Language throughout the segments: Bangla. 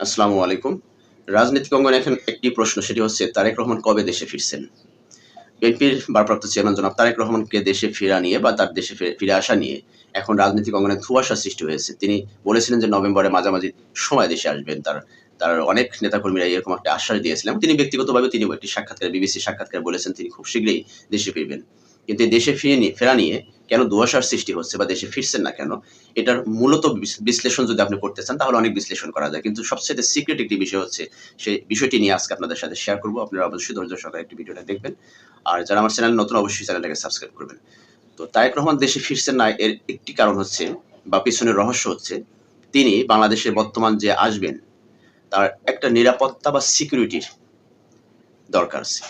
আসসালামু আলাইকুম। রাজনৈতিক অঙ্গনে এখন একটি প্রশ্ন, সেটি হচ্ছে, তারেক রহমান কবে দেশে ফিরছেন? বিএনপির ভারপ্রাপ্ত চেয়ারম্যান জনাব তারেক রহমানকে দেশে ফেরা নিয়ে বা তার দেশে ফিরে আসা নিয়ে এখন রাজনৈতিক অঙ্গনে ধুয়াশা সৃষ্টি হয়েছে। তিনি বলেছিলেন যে, নভেম্বরে মাঝামাঝি সময় দেশে আসবেন। তার তার অনেক নেতাকর্মীরা এরকম একটা আশ্বাস দিয়েছিলেন। তিনি ব্যক্তিগতভাবে তিনি একটি সাক্ষাৎকার, বিবিসি সাক্ষাৎকার বলেছেন, তিনি খুব শীঘ্রই দেশে ফিরবেন। কিন্তু দেশে ফিরে নিয়ে, ফেরা নিয়ে কেন ধোয়াশার সৃষ্টি হচ্ছে বা দেশে ফিরছেন না কেন, এটার মূলত বিশ্লেষণ যদি আপনি করতে চান, তাহলে অনেক বিশ্লেষণ করা যায়। কিন্তু সবচেয়ে সিক্রেট একটি বিষয় হচ্ছে, সেই বিষয়টি নিয়ে আজকে আপনাদের সাথে শেয়ার করব। আপনারা অবশ্যই ধৈর্য সহকারে একটি ভিডিওটা দেখবেন। আর যারা আমার চ্যানেল নতুন, অবশ্যই চ্যানেলটাকে সাবস্ক্রাইব করবেন। তো তারেক রহমান দেশে ফিরছেন না, এর একটি কারণ হচ্ছে বা পিছনের রহস্য হচ্ছে, তিনি বাংলাদেশে বর্তমান যে আসবেন, তার একটা নিরাপত্তা বা সিকিউরিটির দরকার আছে।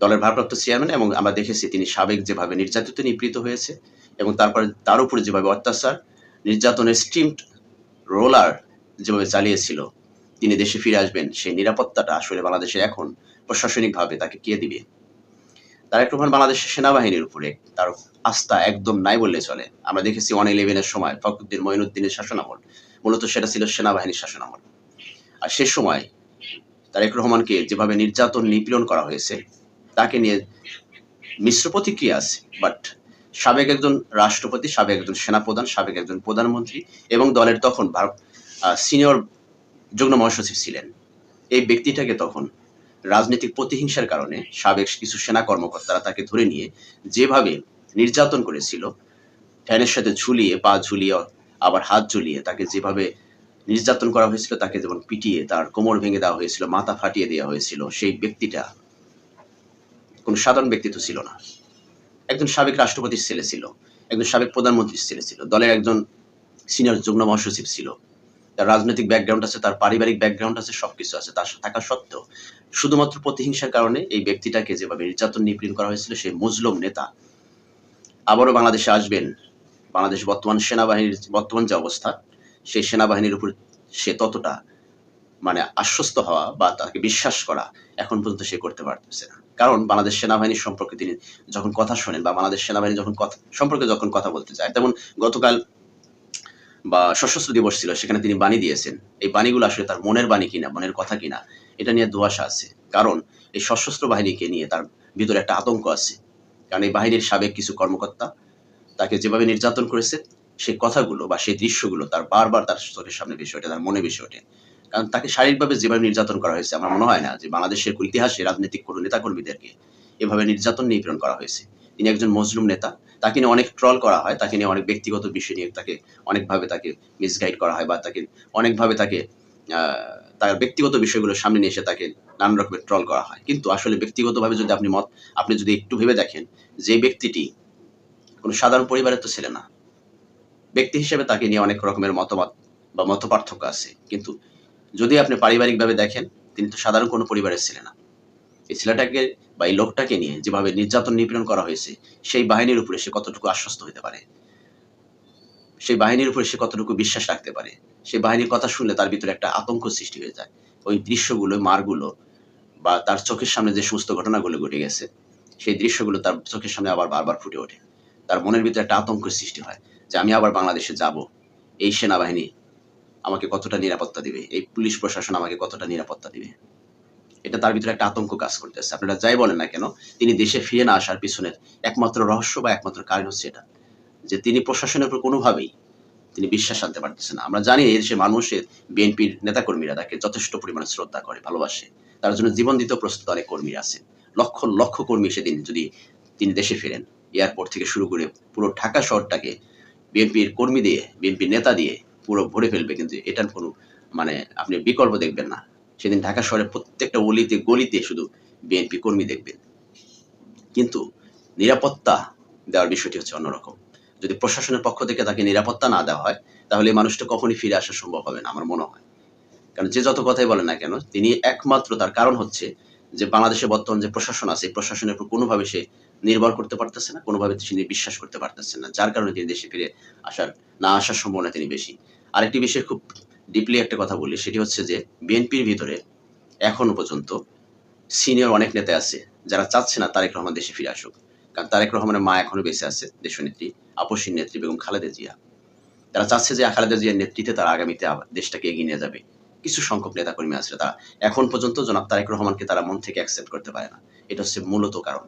দলের ভারপ্রাপ্ত চেয়ারম্যান এবং আমরা দেখেছি তিনি সাবেক যেভাবে নির্যাতিত, নিপীড়িত হয়েছে এবং তারপরে তার উপরে যেভাবে অত্যাচার, নির্যাতনের স্ট্রিমড রোলার যেভাবে চালিয়েছিল, তিনি দেশে ফিরে আসবেন, সেই নিরাপত্তাটা আসলে বাংলাদেশের এখন প্রশাসনিকভাবে তাকে কে দিবে? তারেক রহমান বাংলাদেশের সেনাবাহিনীর উপরে তার আস্থা একদম নাই বললে চলে। আমরা দেখেছি ওয়ান ইলেভেনের সময় ফখরুদ্দিন মঈনুদ্দিনের শাসনামল মূলত সেটা ছিল সেনাবাহিনীর শাসনামল আর সে সময় তারেক রহমানকে যেভাবে নির্যাতন, নিপীড়ন করা হয়েছে তাকে নিয়ে মিশ্র প্রতিক্রিয়া আছে বাট সাবেক একজন রাষ্ট্রপতি, সাবেক একজন সেনাপ্রধান, সাবেক একজন প্রধানমন্ত্রী এবং দলের তখন ভারত সিনিয়র যুগ্ম মহাসচিব ছিলেন। এই ব্যক্তিটাকে তখন রাজনৈতিক প্রতিহিংসার কারণে সাবেক কিছু সেনা কর্মকর্তারা তাকে ধরে নিয়ে যেভাবে নির্যাতন করেছিল, ফ্যানের সাথে ঝুলিয়ে, পা ঝুলিয়ে, আবার হাত ঝুলিয়ে তাকে যেভাবে নির্যাতন করা হয়েছিল, তাকে যেমন পিটিয়ে তার কোমর ভেঙে দেওয়া হয়েছিল, মাথা ফাটিয়ে দেওয়া হয়েছিল, সেই ব্যক্তিটা কোনো সাধারণ ব্যক্তিত্ব ছিল না। একজন সাবেক রাষ্ট্রপতির ছেলে ছিল, একজন সাবেক প্রধানমন্ত্রীর ছেলে ছিল, দলের একজন সিনিয়র যুগ্ম মহাসচিব ছিল। তার রাজনৈতিক ব্যাকগ্রাউন্ড আছে, তার পারিবারিক ব্যাকগ্রাউন্ড আছে, সবকিছু আছে, তার থাকা সত্ত্বেও শুধুমাত্র প্রতিহিংসার কারণে এই ব্যক্তিটাকে যেভাবে নির্যাতন, নিপীড়ন করা হয়েছিল, সেই মুজলুম নেতা আবারও বাংলাদেশে আসবেন। বাংলাদেশ বর্তমান সেনাবাহিনীর, বর্তমান যে অবস্থা, সেই সেনাবাহিনীর উপর সে ততটা মানে আশ্বস্ত হওয়া বা তাকে বিশ্বাস করা এখন পর্যন্ত সে করতে পারতেছে না। কারণ বাংলাদেশ সেনাবাহিনীর সম্পর্কে তিনি যখন কথা শোনেন বা বাংলাদেশ সেনাবাহিনী যখন কথা, সম্পর্কে যখন কথা বলতে চায়, তেমন গতকাল বা সশস্ত্র দিবস ছিল, সেখানে তিনি বাণী দিয়েছেন, এই বাণীগুলো আসলে তার মনের বাণী কিনা, মনের কথা কিনা, এটা নিয়ে দোয়াশা আছে। কারণ এই সশস্ত্র বাহিনীকে নিয়ে তার ভিতরে একটা আতঙ্ক আছে। কারণ এই বাহিনীর সাবেক কিছু কর্মকর্তা তাকে যেভাবে নির্যাতন করেছে সেই কথাগুলো বা সেই দৃশ্যগুলো তার বারবার তার চোখের সামনে ওঠে, তার মনে ওঠে। কারণ তাকে শারীরিকভাবে যেভাবে নির্যাতন করা হয়েছে, আমার মনে হয় না যে বাংলাদেশের ইতিহাসে রাজনৈতিক কোনো নেতাকর্মীদেরকে এভাবে নির্যাতন নিপীড়ন করা হয়েছে। তিনি একজন মজলুম নেতা। তাকে নিয়ে অনেক ট্রল করা হয়, তাকে নিয়ে অনেক ব্যক্তিগত বিষয় নিয়ে তাকে অনেকভাবে তাকে মিসগাইড করা হয় বা তাকে অনেকভাবে তাকে তার ব্যক্তিগত বিষয়গুলো সামনে নিয়ে এসে তাকে নানান রকমের ট্রল করা হয়। কিন্তু আসলে ব্যক্তিগতভাবে যদি আপনি মত, আপনি যদি একটু ভেবে দেখেন, যে ব্যক্তিটি কোনো সাধারণ পরিবারের তো ছেলে না। ব্যক্তি হিসেবে তাকে নিয়ে অনেক রকমের মতমত বা মত পার্থক্য আছে। কিন্তু যদি আপনি পারিবারিকভাবে দেখেন, তিনি তো সাধারণ কোনো পরিবারের ছিলেন না। এই ছেলেটাকে বা এই লোকটাকে নিয়ে যেভাবে নির্যাতন নিপীড়ন করা হয়েছে, সেই বাহিনীর উপরে সে কতটুকু আশ্বস্ত হতে পারে? সেই বাহিনীর উপরে সে কতটুকু বিশ্বাস রাখতে পারে? সেই বাহিনীর কথা শুনলে তার ভিতরে একটা আতঙ্ক সৃষ্টি হয়ে যায়। ওই দৃশ্যগুলো, মারগুলো বা তার চোখের সামনে যে সমস্ত ঘটনাগুলো ঘটে গেছে, সেই দৃশ্যগুলো তার চোখের সামনে আবার বারবার ফুটে ওঠে। তার মনের ভিতরে একটা আতঙ্কের সৃষ্টি হয় যে আমি আবার বাংলাদেশে যাব। এই সেনাবাহিনী আমাকে কতটা নিরাপত্তা দিবে? এই পুলিশ প্রশাসন আমাকে কতটা নিরাপত্তা দিবে? এটা তার ভিতরে একটা আতঙ্ক কাজ করতেছে। আপনারা যাই বলেন না কেন, তিনি দেশে ফিরে না আসার পিছনের একমাত্র রহস্য বা একমাত্র কারণ হচ্ছে এটা, যে তিনি প্রশাসনের উপর কোনোভাবেই তিনি বিশ্বাস আনতে পারতেছেন না। আমরা জানি এই দেশের মানুষের, বিএনপির নেতাকর্মীরা তাকে যথেষ্ট পরিমাণে শ্রদ্ধা করে, ভালোবাসে। তার জন্য জীবন দিতেও প্রস্তুত অনেক কর্মী আছেন লক্ষ লক্ষ কর্মী সেদিন যদি তিনি দেশে ফেরেন, এয়ারপোর্ট থেকে শুরু করে পুরো ঢাকা শহরটাকে বিএনপির কর্মী দিয়ে, বিএনপির নেতা দিয়ে পুরো ভরে ফেলবে, কিন্তু এটার কোনো মানে আপনি বিকল্প দেখবেন না। সেদিন ঢাকা শহরের প্রত্যেকটা অলিতে, গলিতে শুধু বিএনপি কর্মী দেখবেন। কিন্তু নিরাপত্তা দেওয়ার বিষয়টি হচ্ছে অন্যরকম। যদি প্রশাসনের পক্ষ থেকে তাকে নিরাপত্তা না দেওয়া হয়, তাহলে এই মানুষটা কখনই ফিরে আসা সম্ভব হবে না, আমার মনে হয়। কারণ যে যত কথাই বলেন না কেন, তিনি একমাত্র তার কারণ হচ্ছে যে বাংলাদেশে বর্তমান যে প্রশাসন আছে, এই প্রশাসনের উপর কোনোভাবে সে নির্ভর করতে পারতেছে না, কোনোভাবে তিনি বিশ্বাস করতে পারতেছেন না। যার কারণে তিনি দেশে ফিরে আসার, না আসার সম্ভাবনা তিনি বেশি। আরেকটি বিষয়ে খুব ডিপলি একটা কথা বলি, সেটি হচ্ছে যে বিএনপির ভিতরে এখনও পর্যন্ত সিনিয়র অনেক নেতা আছে, যারা চাচ্ছে না তারেক রহমান দেশে ফিরে আসুক। কারণ তারেক রহমানের মা এখনও বেঁচে আছে, দেশনেত্রী আপসীর নেত্রী বেগম খালেদা জিয়া। তারা চাচ্ছে যে খালেদা জিয়ার নেতৃত্বে তারা আগামীতে দেশটাকে এগিয়ে নিয়ে যাবে। কিছু সংখ্যক নেতাকর্মী আছে, তারা এখন পর্যন্ত জনাব তারেক রহমানকে তারা মন থেকে অ্যাকসেপ্ট করতে পারে না। এটা হচ্ছে মূলত কারণ।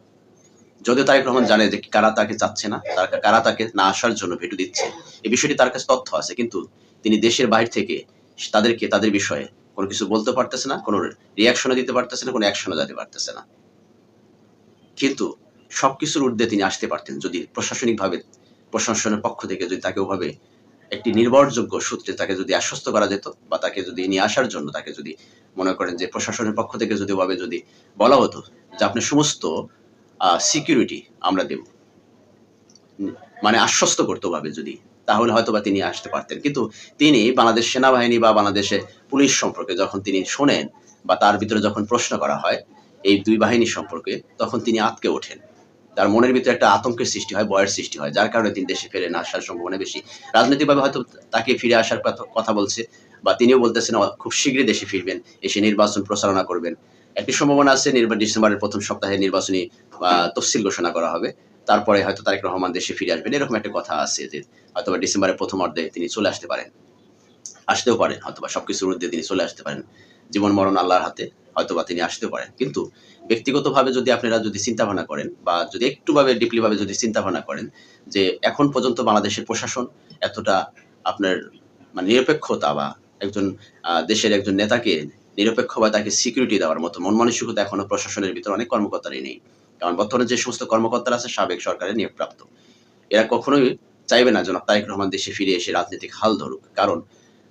যদিও তারেক রহমান জানে যে কারা তাকে চাচ্ছে না কারা তাকে না আসার জন্য ভেটু দিচ্ছে এই বিষয়টি তার কাছে তথ্য আছে, কিন্তু তিনি দেশের বাইরে থেকে তাদেরকে, তাদের বিষয়ে কোনো কিছু বলতে পারতেছে না, কোনো রিয়াকশনও দিতে পারতেছে না, কোনো অ্যাকশনও দিতে পারতেছে না। কিন্তু সবকিছুর ঊর্ধ্বে তিনি আসতে পারতেন যদি প্রশাসনিকভাবে, প্রশাসনের পক্ষ থেকে যদি তাকে ওভাবে একটি নির্ভরযোগ্য সূত্রে তাকে যদি আশ্বস্ত করা যেত বা তাকে যদি নিয়ে আসার জন্য তাকে যদি মনে করেন যে প্রশাসনের পক্ষ থেকে যদি ওভাবে যদি বলা হতো যে আপনি সমস্ত সিকিউরিটি আমরা দেব। মানে আশ্বস্ত করতে ভাবে যদি তাহলে হয়তো বা তিনি আসতে পারতেন। কিন্তু তিনি বাংলাদেশ সেনাবাহিনী বা বাংলাদেশে পুলিশ সম্পর্কে যখন তিনি শোনেন বা তার ভিতরে যখন প্রশ্ন করা হয় এই দুই বাহিনী সম্পর্কে, তখন তিনি আতকে ওঠেন। তার মনের ভিতরে একটা আতঙ্কের সৃষ্টি হয় ভয়ের সৃষ্টি হয়, যার কারণে তিনি দেশে ফিরে না আসার সম্ভাবনা বেশি। রাজনৈতিকভাবে হয়তো তাকে ফিরে আসার কথা- বলছে বা তিনিও বলতেছেন খুব শীঘ্রই দেশে ফিরবেন, এসে নির্বাচন প্রচারণা করবেন। একটি সম্ভাবনা আছে ডিসেম্বরের প্রথম সপ্তাহে নির্বাচনী তফসিল ঘোষণা করা হবে। তারপরে হয়তো তারেক রহমান দেশে ফিরে আসবেন, এরকম একটা কথা আছে যে হয়তো ডিসেম্বরের প্রথম অর্ধে তিনি চলে আসতে পারেন। আসতেও পারেন হয়তো বা সবকিছুর মধ্যে তিনি চলে আসতে পারেন। জীবন মরণ আল্লাহর হাতে হয়তো বা তিনি আসতেও পারেন। কিন্তু ব্যক্তিগতভাবে যদি আপনারা যদি চিন্তা ভাবনা করেন বা যদি একটুভাবে ডিপলি ভাবে যদি চিন্তা ভাবনা করেন যে এখন পর্যন্ত বাংলাদেশের প্রশাসন এতটা আপনার মানে নিরপেক্ষতা বা একজন দেশের একজন নেতাকে নিরপেক্ষ বা তাকে সিকিউরিটি দেওয়ার মতো মন মানসিকতা এখনও প্রশাসনের ভিতরে অনেক কর্মকর্তারই নেই। কারণ বর্তমানে যে সমস্ত কর্মকর্তারা আছে, সাবেক সরকারের নিয়োগপ্রাপ্ত, এরা কখনোই চাইবে না জনাব তারেক রহমান দেশে ফিরে এসে রাজনৈতিক হাল ধরুক। কারণ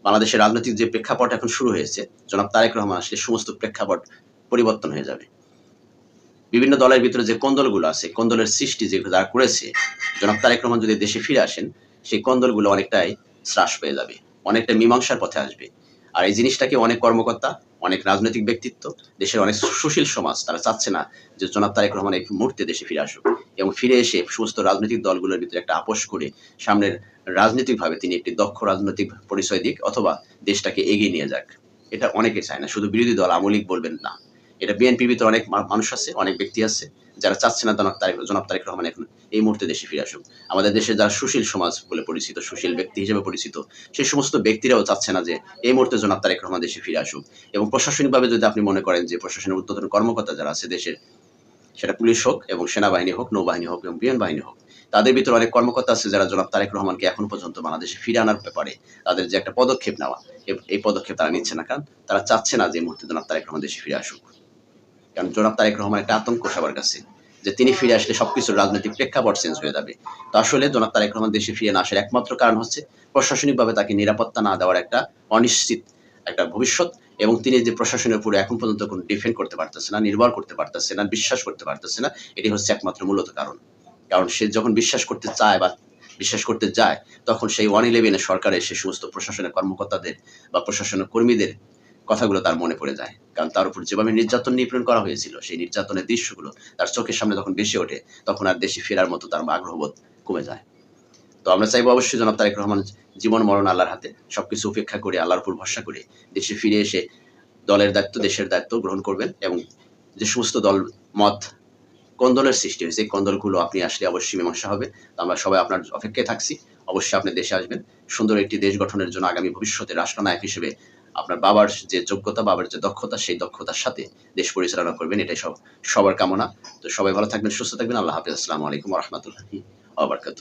বাংলাদেশের রাজনৈতিক যে প্রেক্ষাপট এখন শুরু হয়েছে, জনাব তারেক রহমান আসলে সমস্ত প্রেক্ষাপট পরিবর্তন হয়ে যাবে। বিভিন্ন দলের ভিতরে যে কোন্দলগুলো আছে, কোন্দলের সৃষ্টি যে যারা করেছে, জনাব তারেক রহমান যদি দেশে ফিরে আসেন, সেই কোন্দলগুলো অনেকটাই হ্রাস পেয়ে যাবে, অনেকটা মীমাংসার পথে আসবে। আর এই জিনিসটাকে অনেক কর্মকর্তা, অনেক রাজনৈতিক ব্যক্তিত্ব, দেশের অনেক সুশীল সমাজ, তারা চাচ্ছে না যে জনাব তারেক রহমান এই মুহূর্তে দেশে ফিরে আসুক। এবং ফিরে এসে সমস্ত রাজনৈতিক দলগুলোর ভিতরে একটা আপোষ করে সামনের রাজনৈতিকভাবে তিনি একটি দক্ষ রাজনৈতিক পরিচয় দিক অথবা দেশটাকে এগিয়ে নিয়ে যাক। এটা অনেকে চায় না। শুধু বিরোধী দল আমলিক বলবেন না। এটা বিএনপির ভিতরে অনেক মানুষ আছে, অনেক ব্যক্তি আছে। যারা চাচ্ছে না জনাব তারেক জনাব তারেক রহমান এখন এই মুহূর্তে দেশে ফিরে আসুক। আমাদের দেশে যারা সুশীল সমাজ বলে পরিচিত, সুশীল ব্যক্তি হিসেবে পরিচিত, সেই সমস্ত ব্যক্তিরাও চাচ্ছে না যে এই মুহূর্তে জনাব তারেক রহমান দেশে ফিরে আসুক। এবং প্রশাসনিকভাবে যদি আপনি মনে করেন যে প্রশাসনের উদ্বোধন কর্মকর্তা যারা আছে দেশের, সেটা পুলিশ হোক এবং সেনাবাহিনী হোক, নৌবাহিনী হোক এবং বিমান বাহিনী হোক, তাদের ভিতরে অনেক কর্মকর্তা আছে যারা জনাব তারেক রহমানকে এখন পর্যন্ত বাংলাদেশে ফিরে আনার ব্যাপারে তাদের যে একটা পদক্ষেপ নেওয়া এই পদক্ষেপ তারা নিচ্ছে না। কারণ তারা চাচ্ছে না যে মুহূর্তে জনাব তারেক রহমান দেশে ফিরে আসুক। কারণ জনাব তারেক রহমান একটা আতঙ্ক সবার কাছে। যে তিনি ফিরে আসলে সবকিছুর রাজনৈতিক প্রেক্ষাপট চেঞ্জ হয়ে যাবে। তো আসলে জনাব তারেক রহমান দেশে ফিরে না আসার একমাত্র কারণ হচ্ছে প্রশাসনিকভাবে তাকে নিরাপত্তা না দেওয়ার একটা অনিশ্চিত একটা ভবিষ্যৎ এবং তিনি যে প্রশাসনের উপরে এখন পর্যন্ত কোনো ডিফেন্ড করতে পারতেছে না, নির্ভর করতে পারতেছে না, বিশ্বাস করতে পারতেছে না, এটি হচ্ছে একমাত্র মূলত কারণ। কারণ সে যখন বিশ্বাস করতে চায় বা বিশ্বাস করতে যায়, তখন সেই ওয়ান ইলেভেনে সরকারের সে সমস্ত প্রশাসনের কর্মকর্তাদের বা প্রশাসনের কর্মীদের কথাগুলো তার মনে পড়ে যায়। কারণ তার উপর যেভাবে নির্যাতন নিপীড়ন করা হয়েছিল, সেই নির্যাতনের দৃশ্যগুলো তার চোখের সামনে যখন বেশি ওঠে, তখন আর দেশে ফেরার মতো তার আগ্রহবোধ কমে যায়। তো আমরা চাইব অবশ্যই জনাব তারেক রহমান, জীবন, মরণ আল্লাহর হাতে সবকিছু উপেক্ষা করে, আল্লাহর উপর ভরসা করে দেশে ফিরে এসে দলের দায়িত্ব, দেশের দায়িত্ব গ্রহণ করবেন এবং যে সমস্ত দল মত কন্দলের সৃষ্টি হয়েছে কন্দলগুলো আপনি আসলে অবশ্যই মীমাংসা হবে। তো আমরা সবাই আপনার অপেক্ষায় থাকছি। অবশ্যই আপনি দেশে আসবেন। সুন্দর একটি দেশ গঠনের জন্য আগামী ভবিষ্যতে রাষ্ট্রনায়ক হিসেবে আপনার বাবার যে যোগ্যতা, বাবার যে দক্ষতা, সেই দক্ষতার সাথে দেশ পরিচালনা করবেন, এটাই সব, সবার কামনা। তো সবাই ভালো থাকবেন, সুস্থ থাকবেন। আল্লাহ হাফিজ। আসসালামু আলাইকুম রহমতুল্লাহি আবরকাত